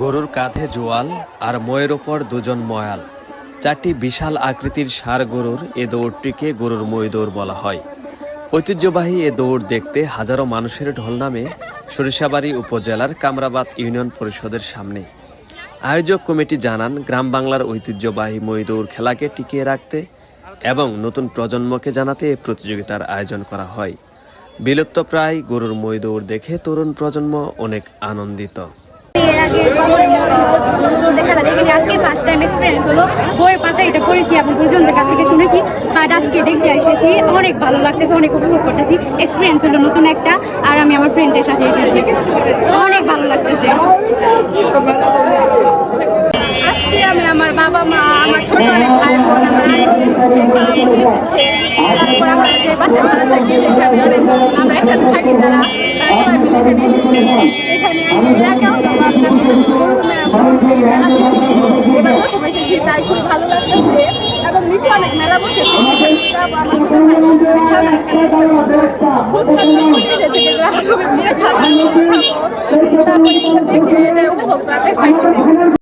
গরুর কাঁধে জোয়াল আর ময়ের ওপর দুজন ময়াল। চারটি বিশাল আকৃতির ষাঁড় গরুর এ দৌড়টিকে গরুর মই দৌড় বলা হয়। ঐতিহ্যবাহী এ দৌড় দেখতে হাজারো মানুষের ঢল নামে সরিষাবাড়ি উপজেলার কামরাবাদ ইউনিয়ন পরিষদের সামনে। আয়োজক কমিটি জানান, গ্রাম বাংলার ঐতিহ্যবাহী মই দৌড় খেলাকে টিকিয়ে রাখতে এবং নতুন প্রজন্মকে জানাতে এ প্রতিযোগিতার আয়োজন করা হয়। বিলুপ্তপ্রায় গরুর মই দৌড় দেখে তরুণ প্রজন্ম অনেক আনন্দিত। ভালো লাগতেছে আমার আজকে আমি আমার বাবা, মা, আমার ছোট ভাই বোন, আমার এসেছে তারপর আমরা যে বাসায় ভাড়া সেখানে অনেক এখানে থাকি যারা তারা সবাই এখানে এসেছি এখানে এর আগেও গরু মেলা এবার প্রথম এসেছি তাই খুব ভালো লাগতেছে এবং নিচে অনেক মেলা বসেছে উপভোগ করার চেষ্টা করব